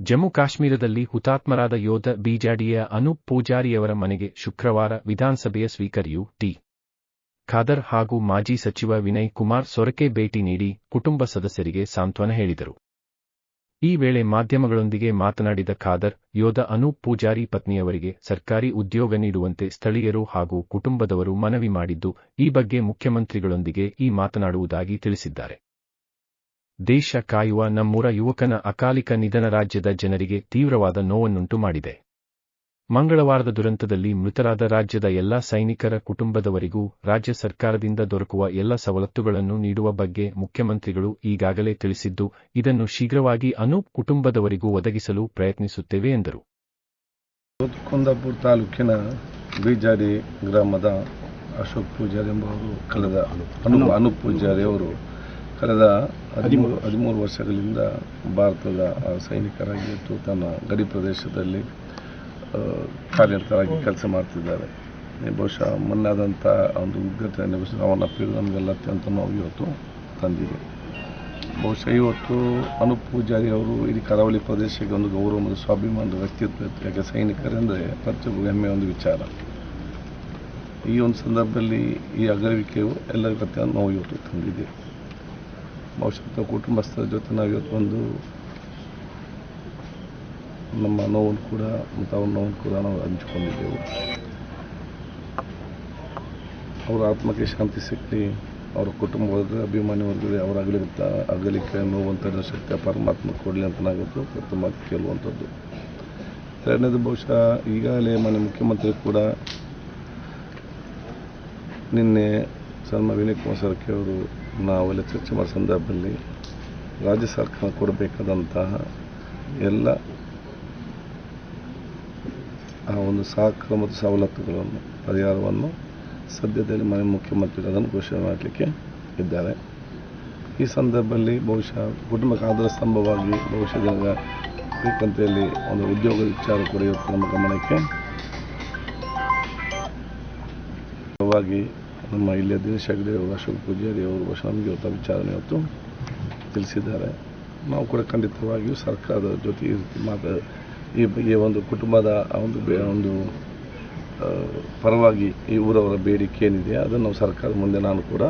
ಜಮ್ಮು ಕಾಶ್ಮೀರದಲ್ಲಿ ಹುತಾತ್ಮರಾದ ಯೋಧ ಬಿಜಾಡಿಯ ಅನೂಪ್ ಪೂಜಾರಿಯವರ ಮನೆಗೆ ಶುಕ್ರವಾರ ವಿಧಾನಸಭೆಯ ಸ್ವೀಕರಿಯು ಟಿ. ಖಾದರ್ ಹಾಗೂ ಮಾಜಿ ಸಚಿವ ವಿನಯ್ ಕುಮಾರ್ ಸೊರಕೆ ಭೇಟಿ ನೀಡಿ ಕುಟುಂಬ ಸದಸ್ಯರಿಗೆ ಸಾಂತ್ವನ ಹೇಳಿದರು. ಈ ವೇಳೆ ಮಾಧ್ಯಮಗಳೊಂದಿಗೆ ಮಾತನಾಡಿದ ಖಾದರ್, ಯೋಧ ಅನೂಪ್ ಪೂಜಾರಿ ಪತ್ನಿಯವರಿಗೆ ಸರ್ಕಾರಿ ಉದ್ಯೋಗ ನೀಡುವಂತೆ ಸ್ಥಳೀಯರು ಹಾಗೂ ಕುಟುಂಬದವರು ಮನವಿ ಮಾಡಿದ್ದು, ಈ ಬಗ್ಗೆ ಮುಖ್ಯಮಂತ್ರಿಗಳೊಂದಿಗೆ ಈ ಮಾತನಾಡುವುದಾಗಿ ತಿಳಿಸಿದ್ದಾರೆ. ದೇಶ ಕಾಯುವ ನಮ್ಮೂರ ಯುವಕನ ಅಕಾಲಿಕ ನಿಧನ ರಾಜ್ಯದ ಜನರಿಗೆ ತೀವ್ರವಾದ ನೋವನ್ನುಂಟು ಮಾಡಿದೆ. ಮಂಗಳವಾರದ ದುರಂತದಲ್ಲಿ ಮೃತರಾದ ರಾಜ್ಯದ ಎಲ್ಲಾ ಸೈನಿಕರ ಕುಟುಂಬದವರಿಗೂ ರಾಜ್ಯ ಸರ್ಕಾರದಿಂದ ದೊರಕುವ ಎಲ್ಲ ಸವಲತ್ತುಗಳನ್ನು ನೀಡುವ ಬಗ್ಗೆ ಮುಖ್ಯಮಂತ್ರಿಗಳು ಈಗಾಗಲೇ ತಿಳಿಸಿದ್ದು, ಇದನ್ನು ಶೀಘ್ರವಾಗಿ ಅನೂಪ್ ಕುಟುಂಬದವರಿಗೂ ಒದಗಿಸಲು ಪ್ರಯತ್ನಿಸುತ್ತೇವೆ ಎಂದರು. ತಾಲೂಕಿನ ಗ್ರಾಮದ ಅಶೋಕ್ ಪೂಜಾರಿ ಎಂಬುವರು, ಕಳೆದ ಅನು ಅನೂಪ್ ಪೂಜಾರಿ ಅವರು ಕಳೆದ ಹದಿಮೂರು ಹದಿಮೂರು ವರ್ಷಗಳಿಂದ ಭಾರತದ ಸೈನಿಕರಾಗಿ ಮತ್ತು ತನ್ನ ಗಡಿ ಪ್ರದೇಶದಲ್ಲಿ ಕಾರ್ಯರ್ತರಾಗಿ ಕೆಲಸ ಮಾಡ್ತಿದ್ದಾರೆ. ಬಹುಶಃ ಮೊನ್ನಾದಂಥ ಒಂದು ಉಗ್ರತೆಯನ್ನು ಅವನ ಪೀಳು ನಮಗೆಲ್ಲ ಅತ್ಯಂತ ನಾವು ಇವತ್ತು ತಂದಿದೆ. ಬಹುಶಃ ಇವತ್ತು ಅನುಪ್ ಪೂಜಾರಿ ಅವರು ಇಡೀ ಕರಾವಳಿ ಪ್ರದೇಶಕ್ಕೆ ಒಂದು ಗೌರವ ಮತ್ತು ಸ್ವಾಭಿಮಾನದ ವ್ಯಕ್ತಿತ್ವ ಯಾಕೆ ಸೈನಿಕರೆಂದರೆ ಪ್ರತಿಯೊಬ್ಬ ಹೆಮ್ಮೆಯ ಒಂದು ವಿಚಾರ. ಈ ಒಂದು ಸಂದರ್ಭದಲ್ಲಿ ಈ ಅಗಲಿಕೆಯು ಎಲ್ಲರಿಗೂ ಅತ್ಯಂತ ನೋವು ಇವತ್ತು ತಂದಿದೆ. ಬಹುಶಃ ಕುಟುಂಬಸ್ಥರ ಜೊತೆ ನಾವು ಇವತ್ತು ಒಂದು ನಮ್ಮ ನೋವನ್ನು ಕೂಡ, ಮತ್ತು ಅವ್ರ ನೋವನ್ನು ಕೂಡ ನಾವು ಹಂಚಿಕೊಂಡಿದ್ದೆವು. ಅವರ ಆತ್ಮಕ್ಕೆ ಶಾಂತಿ ಸಿಕ್ಕಲಿ ಅವರ ಕುಟುಂಬ ವರ್ಗ ಅಭಿಮಾನಿ ಅವರ ಅಗಲಿಕ್ಕೆ ಅಗಲಿಕೆ ನೋವಂತ ಶಕ್ತಿ ಪರಮಾತ್ಮ ಕೊಡಲಿ ಅಂತ ನಾವಿತ್ತು ತುಂಬ ಕೇಳುವಂಥದ್ದು. ಎರಡನೇದು ಬಹುಶಃ ಈಗಾಗಲೇ ಮನೆ ಮುಖ್ಯಮಂತ್ರಿ ಕೂಡ ನಿನ್ನೆ ಸನ್ಮ ವಿನಯ್ ಕುಮಾರ್ ಸರ್ಕೆ ಅವರು ನಾವೆಲ್ಲ ಚರ್ಚೆ ಮಾಡೋ ಸಂದರ್ಭದಲ್ಲಿ ರಾಜ್ಯ ಸರ್ಕಾರ ಕೊಡಬೇಕಾದಂತಹ ಎಲ್ಲ ಆ ಒಂದು ಸಹಕಾರ ಮತ್ತು ಸವಲತ್ತುಗಳನ್ನು, ಪರಿಹಾರವನ್ನು ಸದ್ಯದಲ್ಲಿ ಮನೆ ಮುಖ್ಯಮಂತ್ರಿ ಅದನ್ನು ಘೋಷಣೆ ಮಾಡಲಿಕ್ಕೆ ಇದ್ದಾರೆ. ಈ ಸಂದರ್ಭದಲ್ಲಿ ಬಹುಶಃ ಕುಟುಂಬಕ್ಕೆ ಆಧಾರ ಸ್ತಂಭವಾಗಿ ಬಹುಶಃ ಜನರ ಕಂತೆಯಲ್ಲಿ ಒಂದು ಉದ್ಯೋಗ ವಿಚಾರ ಕೂಡ ಇವತ್ತು ನಮ್ಮ ಗಮನಕ್ಕೆ. ನಮ್ಮ ಇಲ್ಲಿಯ ದಿನೇಶ್ ಹೆಗ್ಡೆ ಅವರು ಅಶೋಕ್ ಪೂಜಾರಿ ಅವರು ನಮಗೆ ಇವತ್ತು ವಿಚಾರಣೆ ಇವತ್ತು ತಿಳಿಸಿದ್ದಾರೆ. ನಾವು ಕೂಡ ಖಂಡಿತವಾಗಿಯೂ ಸರ್ಕಾರದ ಜೊತೆ ಈ ಮಾತ, ಈ ಈ ಒಂದು ಕುಟುಂಬದ ಒಂದು ಬೇ ಒಂದು ಪರವಾಗಿ ಈ ಊರವರ ಬೇಡಿಕೆ ಏನಿದೆ, ಅದನ್ನು ನಾವು ಸರ್ಕಾರದ ಮುಂದೆ ನಾನು ಕೂಡ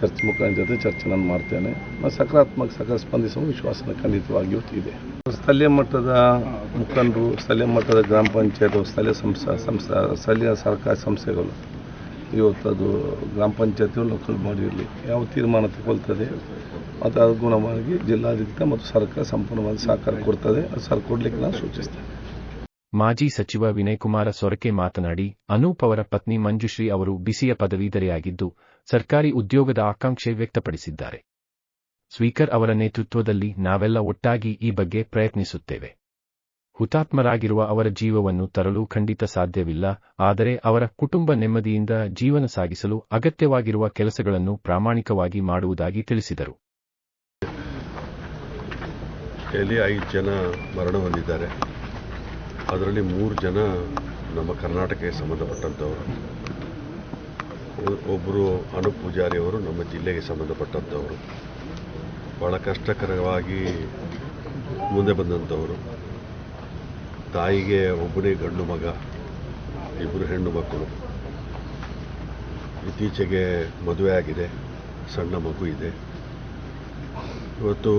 ಚರ್ಚೆ ಮುಖಾಂತರ ಜೊತೆ ಚರ್ಚೆ ನಾನು ಮಾಡ್ತೇನೆ. ಮತ್ತು ಸಕಾರಾತ್ಮಕ ಸಕಾರ ಸ್ಪಂದಿಸುವ ವಿಶ್ವಾಸ ಖಂಡಿತವಾಗಿಯೂ ಇದೆ. ಸ್ಥಳೀಯ ಮಟ್ಟದ ಮುಖಂಡರು, ಸ್ಥಳೀಯ ಮಟ್ಟದ ಗ್ರಾಮ ಪಂಚಾಯತ್ ಸ್ಥಳೀಯ ಸಂಸ್ಥೆ ಸಂಸ್ಥೆ, ಸ್ಥಳೀಯ ಸರ್ಕಾರಿ ಸಂಸ್ಥೆಗಳು ಇವತ್ತು ಗ್ರಾಮ ಪಂಚಾಯತಿ ಲೋಕಲ್ ಬಾಡಿಯಲ್ಲಿ ಯಾವ ತೀರ್ಮಾನ ತಗೊಳ್ತದೆ, ಮತ್ತು ಅನುಗುಣವಾಗಿ ಜಿಲ್ಲಾಡಳಿತ ಮತ್ತು ಸರ್ಕಾರ ಸಂಪೂರ್ಣವಾಗಿ ಸಹಕಾರ ಕೊಡ್ತದೆ. ಸರ್ ಕೊಡಲಿಕ್ಕೆ ನಾನು ಸೂಚಿಸ್ತೇನೆ. ಮಾಜಿ ಸಚಿವ ವಿನಯ್ ಕುಮಾರ ಸೊರಕೆ ಮಾತನಾಡಿ, ಅನೂಪ್ ಅವರ ಪತ್ನಿ ಮಂಜುಶ್ರೀ ಅವರು ಬಿಸಿಯ ಪದವೀಧರೆಯಾಗಿದ್ದು, ಸರ್ಕಾರಿ ಉದ್ಯೋಗದ ಆಕಾಂಕ್ಷೆ ವ್ಯಕ್ತಪಡಿಸಿದ್ದಾರೆ. ಸ್ಪೀಕರ್ ಅವರ ನೇತೃತ್ವದಲ್ಲಿ ನಾವೆಲ್ಲ ಒಟ್ಟಾಗಿ ಈ ಬಗ್ಗೆ ಪ್ರಯತ್ನಿಸುತ್ತೇವೆ. ಹುತಾತ್ಮರಾಗಿರುವ ಅವರ ಜೀವವನ್ನು ತರಲು ಖಂಡಿತ ಸಾಧ್ಯವಿಲ್ಲ, ಆದರೆ ಅವರ ಕುಟುಂಬ ನೆಮ್ಮದಿಯಿಂದ ಜೀವನ ಸಾಗಿಸಲು ಅಗತ್ಯವಾಗಿರುವ ಕೆಲಸಗಳನ್ನು ಪ್ರಾಮಾಣಿಕವಾಗಿ ಮಾಡುವುದಾಗಿ ತಿಳಿಸಿದರು. ಇಲ್ಲಿ ಐದು ಜನ ಮರಣ ಹೊಂದಿದ್ದಾರೆ. ಅದರಲ್ಲಿ ಮೂರು ಜನ ನಮ್ಮ ಕರ್ನಾಟಕಕ್ಕೆ ಸಂಬಂಧಪಟ್ಟಂಥವರು. ಒಬ್ಬರು ಅನುಪ್ ಪೂಜಾರಿಯವರು ನಮ್ಮ ಜಿಲ್ಲೆಗೆ ಸಂಬಂಧಪಟ್ಟಂಥವರು. ಭಾಳ ಕಷ್ಟಕರವಾಗಿ ಮುಂದೆ ಬಂದಂಥವರು. ತಾಯಿಗೆ ಒಬ್ಬನೇ ಗಂಡು ಮಗ ಇಬ್ಬರು ಹೆಣ್ಣು ಮಕ್ಕಳು. ಇತ್ತೀಚೆಗೆ ಮದುವೆ ಆಗಿದೆ, ಸಣ್ಣ ಮಗು ಇದೆ. ಇವತ್ತು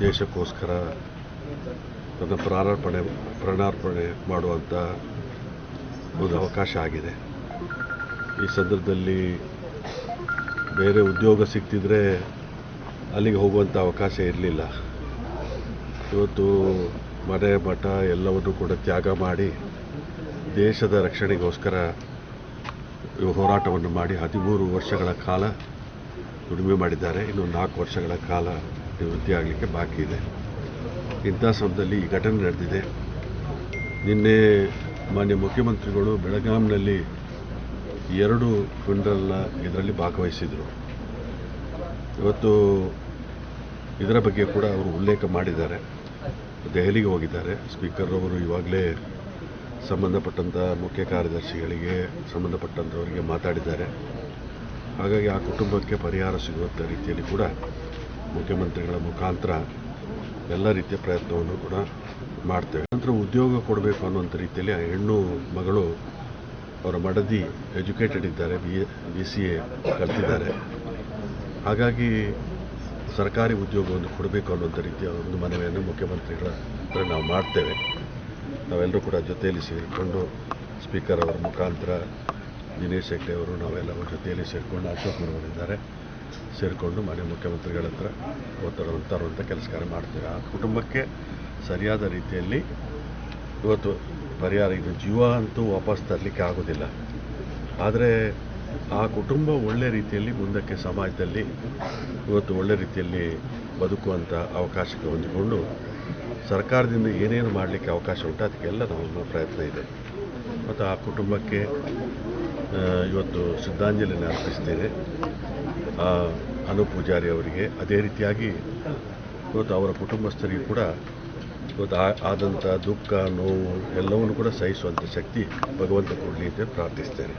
ದೇಶಕ್ಕೋಸ್ಕರ ತನ್ನ ಪ್ರಾರಾರ್ಪಣೆ ಪ್ರಾಣಾರ್ಪಣೆ ಮಾಡುವಂಥ ಒಂದು ಅವಕಾಶ ಆಗಿದೆ. ಈ ಸಂದರ್ಭದಲ್ಲಿ ಬೇರೆ ಉದ್ಯೋಗ ಸಿಕ್ತಿದ್ರೆ ಅಲ್ಲಿಗೆ ಹೋಗುವಂಥ ಅವಕಾಶ ಇರಲಿಲ್ಲ. ಇವತ್ತು ಮನೆ, ಮಠ ಎಲ್ಲವನ್ನು ಕೂಡ ತ್ಯಾಗ ಮಾಡಿ ದೇಶದ ರಕ್ಷಣೆಗೋಸ್ಕರ ಹೋರಾಟವನ್ನು ಮಾಡಿ ಹದಿಮೂರು ವರ್ಷಗಳ ಕಾಲ ದುಡಿಮೆ ಮಾಡಿದ್ದಾರೆ. ಇನ್ನು ನಾಲ್ಕು ವರ್ಷಗಳ ಕಾಲ ನಿವೃತ್ತಿ ಆಗಲಿಕ್ಕೆ ಬಾಕಿ ಇದೆ. ಇಂಥ ಸಮಯದಲ್ಲಿ ಈ ಘಟನೆ ನಡೆದಿದೆ. ನಿನ್ನೆ ಮಾನ್ಯ ಮುಖ್ಯಮಂತ್ರಿಗಳು ಬೆಳಗಾಂನಲ್ಲಿ ಎರಡು ಕ್ವಿಂಟಲ್ನ ಇದರಲ್ಲಿ ಭಾಗವಹಿಸಿದರು. ಇವತ್ತು ಇದರ ಬಗ್ಗೆ ಕೂಡ ಅವರು ಉಲ್ಲೇಖ ಮಾಡಿದ್ದಾರೆ. ದೆಹಲಿಗೆ ಹೋಗಿದ್ದಾರೆ. ಸ್ಪೀಕರ್ ಅವರು ಇವಾಗಲೇ ಸಂಬಂಧಪಟ್ಟಂಥ ಮುಖ್ಯ ಕಾರ್ಯದರ್ಶಿಗಳಿಗೆ ಸಂಬಂಧಪಟ್ಟಂಥವರಿಗೆ ಮಾತಾಡಿದ್ದಾರೆ. ಹಾಗಾಗಿ ಆ ಕುಟುಂಬಕ್ಕೆ ಪರಿಹಾರ ಸಿಗುವಂಥ ರೀತಿಯಲ್ಲಿ ಕೂಡ ಮುಖ್ಯಮಂತ್ರಿಗಳ ಮುಖಾಂತರ ಎಲ್ಲ ರೀತಿಯ ಪ್ರಯತ್ನವನ್ನು ಕೂಡ ಮಾಡ್ತೇವೆ. ನಂತರ ಉದ್ಯೋಗ ಕೊಡಬೇಕು ಅನ್ನುವಂಥ ರೀತಿಯಲ್ಲಿ ಆ ಹೆಣ್ಣು ಮಗಳು ಅವರ ಮಡದಿ ಎಜುಕೇಟೆಡ್ ಇದ್ದಾರೆ, ಬಿ ಬಿ ಸಿ ಎ ಕಲ್ತಿದ್ದಾರೆ. ಹಾಗಾಗಿ ಸರ್ಕಾರಿ ಉದ್ಯೋಗವನ್ನು ಕೊಡಬೇಕು ಅನ್ನುವಂಥ ರೀತಿಯ ಒಂದು ಮನವಿಯನ್ನು ಮುಖ್ಯಮಂತ್ರಿಗಳ ಹತ್ರ ನಾವು ಮಾಡ್ತೇವೆ. ನಾವೆಲ್ಲರೂ ಕೂಡ ಜೊತೆಯಲ್ಲಿ ಸೇರಿಕೊಂಡು ಸ್ಪೀಕರ್ ಅವರ ಮುಖಾಂತರ ದಿನೇಶ್ ಹೆಗ್ಡೆ ಅವರು, ನಾವೆಲ್ಲ ಜೊತೆಯಲ್ಲಿ ಸೇರಿಕೊಂಡು ಅಶೋಕ್ ಅವರಿದ್ದಾರೆ ಸೇರಿಕೊಂಡು ಮನೆ ಮುಖ್ಯಮಂತ್ರಿಗಳ ಹತ್ರ ಒತ್ತಡವನ್ನು ತರುವಂಥ ಕೆಲಸ ಕಾರ್ಯ ಮಾಡ್ತೇವೆ. ಆ ಕುಟುಂಬಕ್ಕೆ ಸರಿಯಾದ ರೀತಿಯಲ್ಲಿ ಇವತ್ತು ಪರಿಹಾರ ಇದು ಜೀವ ಅಂತೂ ವಾಪಸ್ ತರಲಿಕ್ಕೆ ಆಗೋದಿಲ್ಲ. ಆದರೆ ಆ ಕುಟುಂಬ ಒಳ್ಳೆ ರೀತಿಯಲ್ಲಿ ಮುಂದಕ್ಕೆ ಸಮಾಜದಲ್ಲಿ, ಇವತ್ತು ಒಳ್ಳೆ ರೀತಿಯಲ್ಲಿ ಬದುಕುವಂಥ ಅವಕಾಶಕ್ಕೆ ಹೊಂದಿಕೊಂಡು, ಸರ್ಕಾರದಿಂದ ಏನೇನು ಮಾಡಲಿಕ್ಕೆ ಅವಕಾಶ ಉಂಟು ಅದಕ್ಕೆಲ್ಲ ನಮ್ಮ ಪ್ರಯತ್ನ ಇದೆ. ಮತ್ತು ಆ ಕುಟುಂಬಕ್ಕೆ ಇವತ್ತು ಶ್ರದ್ಧಾಂಜಲಿನ ಅರ್ಪಿಸ್ತೇನೆ. ಅನು ಪೂಜಾರಿ ಅವರಿಗೆ. ಅದೇ ರೀತಿಯಾಗಿ ಇವತ್ತು ಅವರ ಕುಟುಂಬಸ್ಥರಿಗೂ ಕೂಡ ಇವತ್ತು ಆದಂಥ ದುಃಖ, ನೋವು ಎಲ್ಲವನ್ನು ಕೂಡ ಸಹಿಸುವಂಥ ಶಕ್ತಿ ಭಗವಂತ ಕೊಡಲಿ ಅಂತ ಪ್ರಾರ್ಥಿಸ್ತೇನೆ.